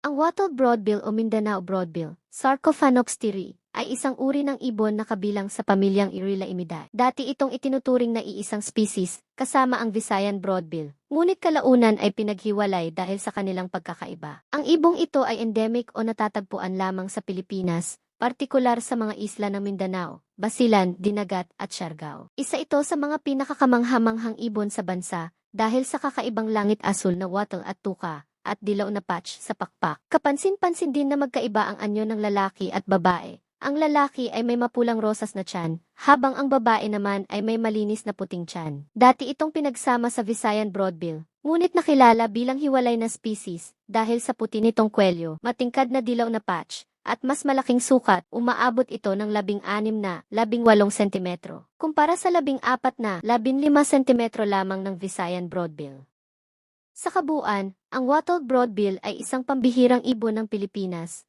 Ang wattled broadbill o Mindanao broadbill, Sarcophanoxteri, ay isang uri ng ibon na kabilang sa pamilyang Irilidae. Dati itong itinuturing na iisang species, kasama ang Visayan broadbill. Ngunit kalaunan ay pinaghiwalay dahil sa kanilang pagkakaiba. Ang ibong ito ay endemic o natatagpuan lamang sa Pilipinas, partikular sa mga isla ng Mindanao, Basilan, Dinagat at Siargao. Isa ito sa mga pinakakamanghamanghang ibon sa bansa dahil sa kakaibang langit asul na wattle at tuka at dilaw na patch sa pakpak. Kapansin-pansin din na magkaiba ang anyo ng lalaki at babae. Ang lalaki ay may mapulang rosas na tiyan, habang ang babae naman ay may malinis na puting tiyan. Dati itong pinagsama sa Visayan broadbill, ngunit nakilala bilang hiwalay na species dahil sa puti nitong kwelyo, matingkad na dilaw na patch, at mas malaking sukat, umaabot ito ng 16 na 18 sentimetro, kumpara sa 14 na 15 sentimetro lamang ng Visayan broadbill. Sa kabuuan, ang wattled broadbill ay isang pambihirang ibon ng Pilipinas,